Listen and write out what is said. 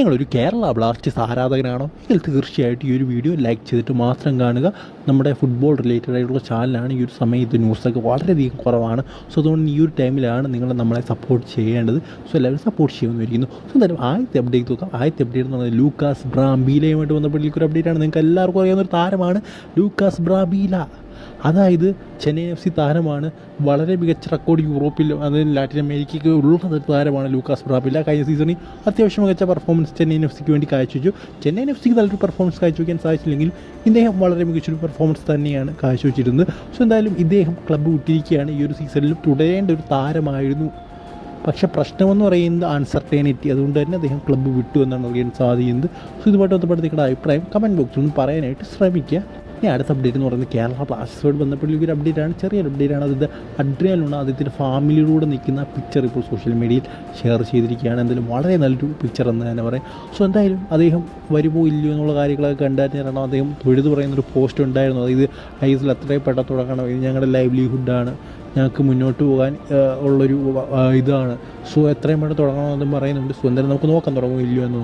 നിങ്ങളൊരു കേരള ബ്ലാസ്റ്റേഴ്സ് ആരാധകനാണോ എങ്കിൽ തീർച്ചയായിട്ടും ഈ ഒരു വീഡിയോ ലൈക്ക് ചെയ്തിട്ട് മാത്രം കാണുക. നമ്മുടെ ഫുട്ബോൾ റിലേറ്റഡ് ആയിട്ടുള്ള ചാനലാണ് ഈ ഒരു സമയത്ത് ന്യൂസൊക്കെ വളരെയധികം കുറവാണ്. സോ അതുകൊണ്ട് ഈ ഒരു ടൈമിലാണ് നിങ്ങൾ നമ്മളെ സപ്പോർട്ട് ചെയ്യേണ്ടത്. സോ എല്ലാവരും സപ്പോർട്ട് ചെയ്യുമെന്ന് ഇരിക്കുന്നു സോ എന്തായാലും ആദ്യത്തെ അപ്ഡേറ്റ് നോക്കാം. ആദ്യത്തെ അപ്ഡേറ്റ് എന്ന് പറഞ്ഞാൽ ലൂക്കാസ് ബ്രാംബീലയുമായിട്ട് ബന്ധപ്പെട്ടിരിക്കുന്ന ഒരു അപ്ഡേറ്റ് ആണ്. നിങ്ങൾക്ക് എല്ലാവർക്കും അറിയാവുന്ന ഒരു താരമാണ് ലൂക്കാസ് ബ്രാബീല. അതായത് ചെന്നൈ എഫ് സി താരമാണ് വളരെ മികച്ച റെക്കോർഡ് യൂറോപ്പിൽ അതായത് ലാറ്റിൻ അമേരിക്കയ്ക്ക് ഉള്ള താരമാണ് ലൂക്കാസ് ബ്രാബില്ല കഴിഞ്ഞ സീസണിൽ അത്യാവശ്യം മികച്ച പെർഫോമൻസ് ചെന്നൈ എഫ് സിക്ക് വേണ്ടി കാഴ്ച കാഴ്ചവെച്ചു. ചെന്നൈ എഫ് സിക്ക് നല്ലൊരു പെർഫോമൻസ് കാഴ്ചവെക്കാൻ സാധിച്ചില്ലെങ്കിലും ഇദ്ദേഹം വളരെ മികച്ചൊരു പെർഫോമൻസ് തന്നെയാണ് കാഴ്ച വെച്ചിരുന്നത് സോ എന്തായാലും ഇദ്ദേഹം ക്ലബ്ബ് വിട്ടിരിക്കുകയാണ്. ഈ ഒരു സീസണിൽ തുടരേണ്ട ഒരു താരമായിരുന്നു. പക്ഷെ പ്രശ്നമെന്ന് പറയുന്നത് അൺസർട്ടേണിറ്റി അതുകൊണ്ട് തന്നെ അദ്ദേഹം ക്ലബ്ബ് വിട്ടു എന്നാണ് അറിയാൻ സാധിക്കുന്നത്. സോ ഇതുമായിട്ട് ബന്ധപ്പെട്ട് നിങ്ങളുടെ അഭിപ്രായം കമന്റ് ബോക്സിൽ ഒന്ന് പറയാനായിട്ട് ശ്രമിക്കുക. ഇനി അടുത്ത അപ്ഡേറ്റ് എന്ന് പറയുന്നത് കേരള ബ്ലാസ്റ്റേഴ്സോട് ബന്ധപ്പെട്ട ഒരു അപ്ഡേറ്റ് ആണ്. ചെറിയൊരു അപ്ഡേറ്റ് ആണ്. അതിന്റെ അഡ്രിയാലുള്ള അദ്ദേഹത്തിന്റെ ഫാമിലിയിലൂടെ നിൽക്കുന്ന പിക്ചർ ഇപ്പോൾ സോഷ്യൽ മീഡിയയിൽ ഷെയർ ചെയ്തിരിക്കുകയാണ്. എന്തായാലും വളരെ നല്ലൊരു പിക്ചർ എന്ന് തന്നെ പറയാം. സോ എന്തായാലും അദ്ദേഹം വരുമോ ഇല്ലയോ എന്നുള്ള കാര്യങ്ങളൊക്കെ കണ്ടായിരുന്നു കാരണം അദ്ദേഹം തൊഴുത് പറയുന്നൊരു പോസ്റ്റ് ഉണ്ടായിരുന്നു. അതായത് ഐസിൽ അത്രയും പെട്ട തുടങ്ങണം. ഇത് ഞങ്ങളുടെ ലൈവ്ലിഹുഡാണ് ഞങ്ങൾക്ക് മുന്നോട്ട് പോകാൻ ഉള്ളൊരു ഇതാണ്. സോ എത്രയും പെട്ടെന്ന് തുടങ്ങണമെന്നും പറയുന്നുണ്ട്. സോ എന്തായാലും നമുക്ക് നോക്കാൻ തുടങ്ങും ഇല്ലയോ എന്ന്